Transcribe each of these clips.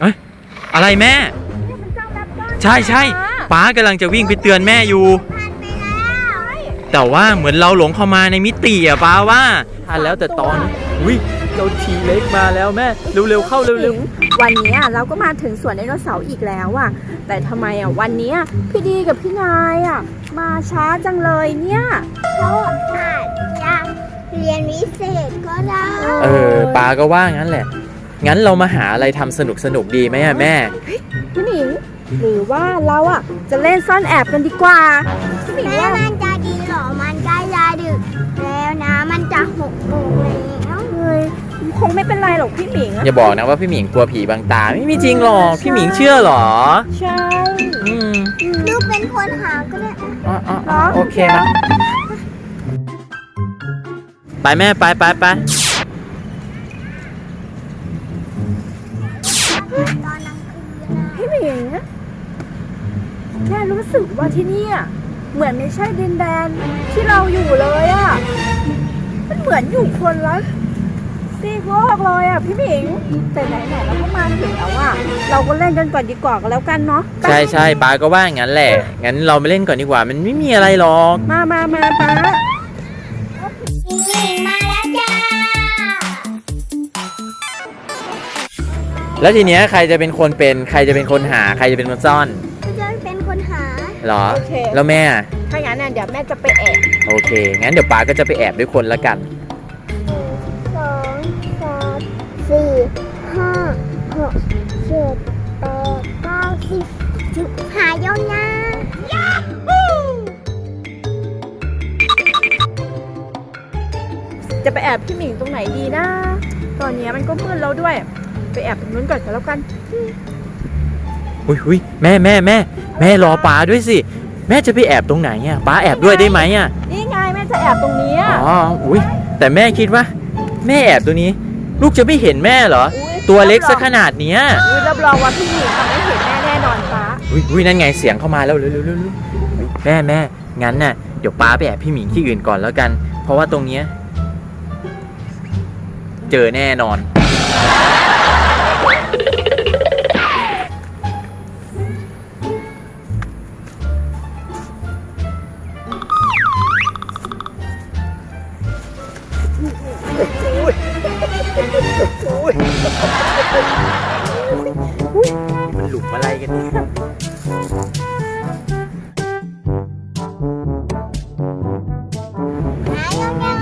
เอ้ยอะไรแม่ ใช่ใช่ป้ากำลังจะวิ่งไปเตือนแม่อยู่ผ่านไปแล้วแต่ว่าเหมือนเราหลงเข้ามาในมิติอะป้าว่าทันแล้วแต่ตอนอุ้ยเราทีเล็กมาแล้วแม่ เร็วๆเข้าเร็ววันนี้อะเราก็มาถึงสวนไดโนเสาร์อีกแล้วอะแต่ทำไมอะวันนี้อะพี่ดีกับพี่นายอะมาช้าจังเลยเนี่ยเขาอาจจะเรียนวิเศษก็ได้ๆเออป้าก็ว่างั้นแหละ งั้นเรามาหาอะไรทำสนุกสนุกๆดีไหมอะแม่พี่หมิงหรือว่าเราอะจะเล่นซ่อนแอบกันดีกว่าพี่หมิงแม่ว่ามันจะดีเหรอมันใกล้ยาดึกแล้วนะมันจะหกโมงแล้วเฮ้ยคงไม่เป็นไรหรอกพี่หมิงอะอย่าบอกนะว่าพี่หมิงกลัวผีบางตาไม่มีจริงหรอกพี่หมิงเชื่อหรอ ใช่อืมลูกเป็นคนหาก็ได้อ๋ออ๋ออ๋อโอเคนะไปแม่ไปไปไป ตอนกลางคืนนะพี่หมิงแค่รู้สึกว่าที่นี่อะเหมือนไม่ใช่ดินแดนที่เราอยู่เลยอะมันเหมือนอยู่คนละซีกโลกเลยอะพี่หมิงแต่ไหนๆเราก็มาถึงแล้วอะเราก็เล่นกันก่อนดีกว่าก็แล้วกันเนาะใช่ใช่ป้าก็ว่างั้นแหละ งั้นเรามาเล่นก่อนดีกว่า มันไม่มีอะไรหรอก มามามาป้านี่มาแล้วจ้า แล้วทีเนี้ยใครจะเป็นคนเป็นใครจะเป็นคนหาใครจะเป็นคนซ่อนก็จะเป็นคนหาหรอ โอเค แล้วแม่อะถ้างั้นน่ะเดี๋ยวแม่จะไปแอบโอเค งั้นเดี๋ยวป้าก็จะไปแอบด้วยคนละกันสองสามสี่ห้าหกเจ็ดแปดเก้าสิบจุดหายาวนะยาฮูจะไปแอบพี่หมิงตรงไหนดีนะ ตอนเนี้ยมันก็มืดแล้วด้วย ไปแอบตรงนู้นก่อนก็แล้วกันอุ้ยอุ้ยแม่แม่แม่แม่รอป้าด้วยสิ แม่จะไปแอบตรงไหนอะป้าแอบด้วยได้ไหมอะนี่ไงแม่จะแอบตรงนี้อะอ๋ออุ้ยแต่แม่คิดว่า แม่แอบตัวนี้ ลูกจะไม่เห็นแม่เหรออุ๊ยตัวเล็กสักขนาดเนี้ยอุ๊ยรับรองว่าพี่หมิงทำไม่เห็นแม่แน่นอนป้าอุ้ยอุ้ยนั่นไงเสียงเข้ามาแล้วเร็วเร็วเร็วเร็วเฮ้ยแม่แม่งั้นน่ะเดี๋ยวป้าไปแอบพี่หมิงที่อื่นก่อนแล้วกัน เพราะว่าตรงเนี้ยเจอแน่นอน มันหลุมอะไรกันเนี่ยหายาวนะ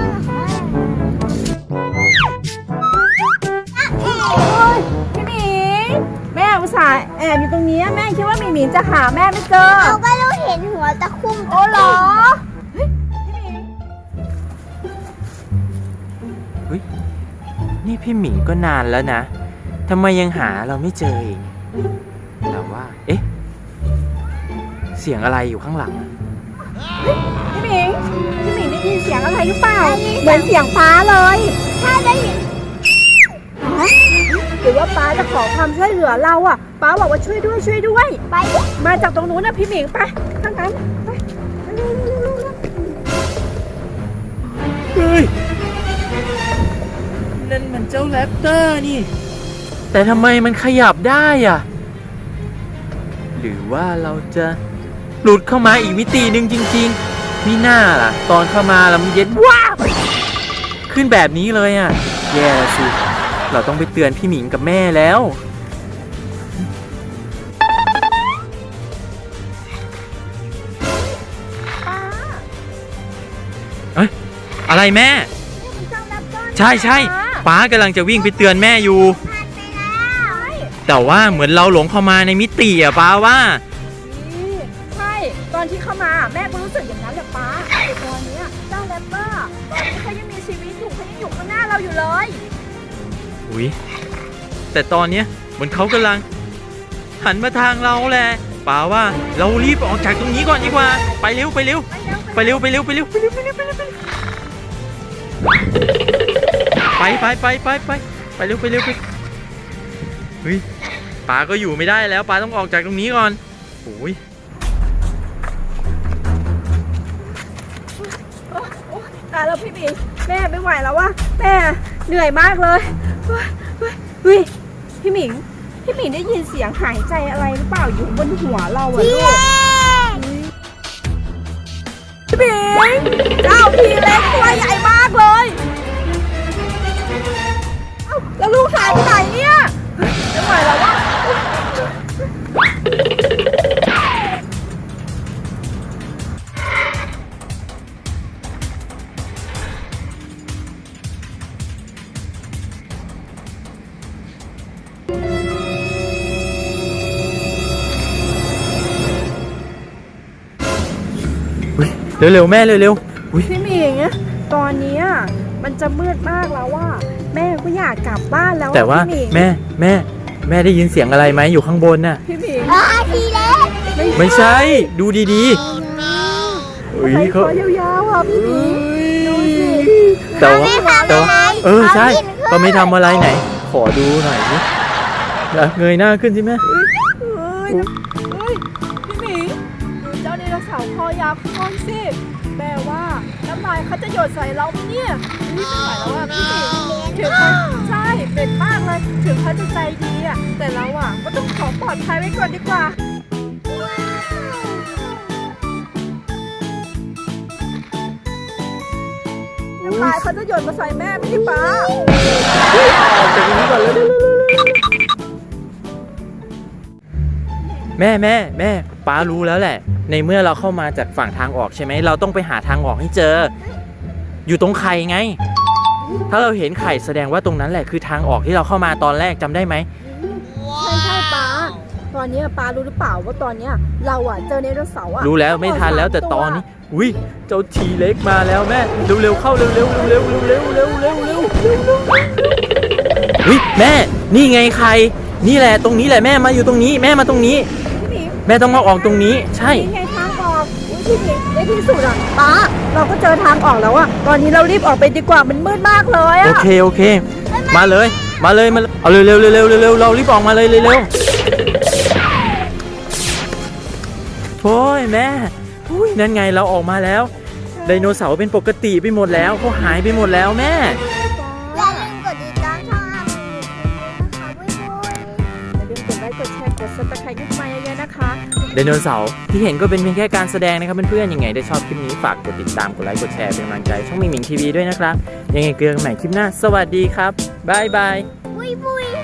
โอ๊ยพี่หมิงแม่อุตส่าห์แอบอยู่ตรงนี้แม่คิดว่าหมิงหมิงจะหาแม่ไม่เจอ เราก็รู้เห็นหัวตะคุ่มโอ้เหรอ นี่พี่หมิงก็นานแล้วนะทำไมยังหาเราไม่เจออีกแต่ว่า เอ๊ะ เสียงอะไรอยู่ข้างหลังอะพี่หมิง พี่หมิงได้ยินเสียงอะไรหรือเปล่า เหมือนเสียงฟ้าเลยถ้าได้ยินหรือว่าป้าจะขอความช่วยเหลือเราอะป้าบอกว่าช่วยด้วยช่วยด้วย ไปดิมาจากตรงนู้นนะพี่หมิงไปทางนั้น นั่นมันเจ้าแรปเตอร์นี่ แต่ทำไมมันขยับได้อะ หรือว่าเราจะหลุดเข้ามาอีกมิติหนึ่งจริงๆมีหน้าล่ะ ตอนเข้ามาแล้วมันเย็นว้าวขึ้นแบบนี้เลยอะ แย่สิ เราต้องไปเตือนพี่หมิงกับแม่แล้วอะไรแม่เจ้ารับต้นใช่ใช่ ป้ากำลังจะวิ่งไปเตือนแม่อยู่ผ่านไปแล้วแต่ว่าเหมือนเราหลงเข้ามาในมิติอะป้าว่านี่ใช่ ตอนที่เข้ามาแม่ก็รู้สึกอย่างนั้นแหละป้าแต่ตอนเนี้ยเจ้าแรปเปอร์ตอนนี้เขายังมีชีวิตอยู่เขายังอยู่ข้างหน้าเราอยู่เลย อุ้ยแต่ตอนเนี้ยเหมือนเขากำลัง หันมาทางเราแหละป้าว่าเรารีบออกจากตรงนี้ก่อนดีกว่า ไปเร็วไปเร็ว ไปเร็วไปเร็วไปเร็วไปเร็วไปเร็วไปเร็วไปเร็ว ไปไปไปไปไปไปเร็วไปเร็วไปเฮ้ยป้าก็อยู่ไม่ได้แล้วป้าต้องออกจากตรงนี้ก่อนโอ้ยตายแล้วพี่หมิงแม่ไม่ไหวแล้วว่ะแม่เหนื่อยมากเลยเฮ้ยเฮ้ยเฮ้ยพี่หมิง พี่หมีได้ยินเสียงหายใจอะไรหรือเปล่าอยู่บนหัวเราอะทีลูเล็กกพี่หมีเจ้าทีเล็กตัวใหญ่มาก ลยเอ้าแล้วลูกหายไปไหนเนี่ยไม่ไหวแล้ววะอุ๊ยเร็วๆแม่เร็วๆอุ๊ย พี่หมีตอนเนี้ยมันจะมืดมากแล้วว่า แม่ก็อยากกลับบ้านแล้วอะแต่ว่าพี่หมีแม่แม่แม่ได้ยินเสียงอะไรไหมอยู่ข้างบนน่ะ พี่หมีอ่าทีเล็กไม่ใช่ดูดีๆอุ้ยใครเขาคอยาวๆอะพี่หมีดูสิแต่ว่าไม่ทำแต่อะว่าไรเออใช่ขากินก็ไม่ทำอะไรไหน ขอดูหน่อยสิอะเงยหน้าขึ้นสิแม่เอ้ยเฮ้ยพี่หมีดูเจ้าไดโนเสาร์คอยาวข้างสิ แม่ว่าน้ำลายเขาจะหยดใส่เราไหมเนี่ยนี่ไม่ไหวแล้วอะพี่หมีถึงเขาใช่เป็นมากเลย ถึงเขาจะใจดีอะแต่เราอะก็ต้องขอปลอดภัยไว้ก่อนดีกว่าน้ำลายเขาจะหยดมาใส่แม่ไม่ใช่ป้าแม่แม่แม่ ป้ารู้แล้วแหละ ในเมื่อเราเข้ามาจากฝั่งทางออกใช่ไหมเราต้องไปหาทางออกให้เจอ อยู่ตรงไข่ไง ถ้าเราเห็นไข่แสดงว่าตรงนั้นแหละคือทางออกที่เราเข้ามาตอนแรกจำได้ไหมใช่ใช่ป้า ตอนนี้ป้ารู้หรือเปล่าว่าตอนเนี้ยเราอะเจอไดโนเสาอะรู้แล้วไม่ทันแล้วแต่ตอนนี้อุ้ยเจ้าทีเล็กมาแล้วแม่เร็วๆเข้าเร็วๆเร็วๆเร็วๆเร็วๆเร็วๆเร็วๆเร็วๆอุ้ยแม่นี่ไงไข่นี่แหละตรงนี้แหละแม่มาอยู่ตรงนี้ แม่มาตรงนี้ แม่ต้องมาออกตรงนี้ใช่ นี่ไงทางออกอุ๊ยพี่หมีในที่สุดอะป้าเราก็เจอทางออกแล้วอะตอนนี้เรารีบออกไปดีกว่ามันมืดมากเลยโออะเคโอเค มาเลย มาเลยมาเลยเอาเร็วเร็วเร็วเร็วเร็วเรารีบออกมาเลยเร็วเร็วโอ้ยแม่อุ้ยนั่นไงเราออกมาแล้วไดโนเสาร์เป็นปกติไปหมดแล้วเขาหายไปหมดแล้วแม่ ดซับสไครต์ขึ้นมาเยอะๆนะคะ ไดโนเสาร์ที่เห็นก็เป็นเพียงแค่การแสดงนะครับเพื่อนๆยังไงได้ชอบคลิปนี้ฝากกดติดตามกดไลค์กดแชร์เป็นกำลังใจช่องมิงมิงทีวีด้วยนะครับยังไงเจอกันใหม่คลิปหน้า สวัสดีครับบายบาย บุยบุย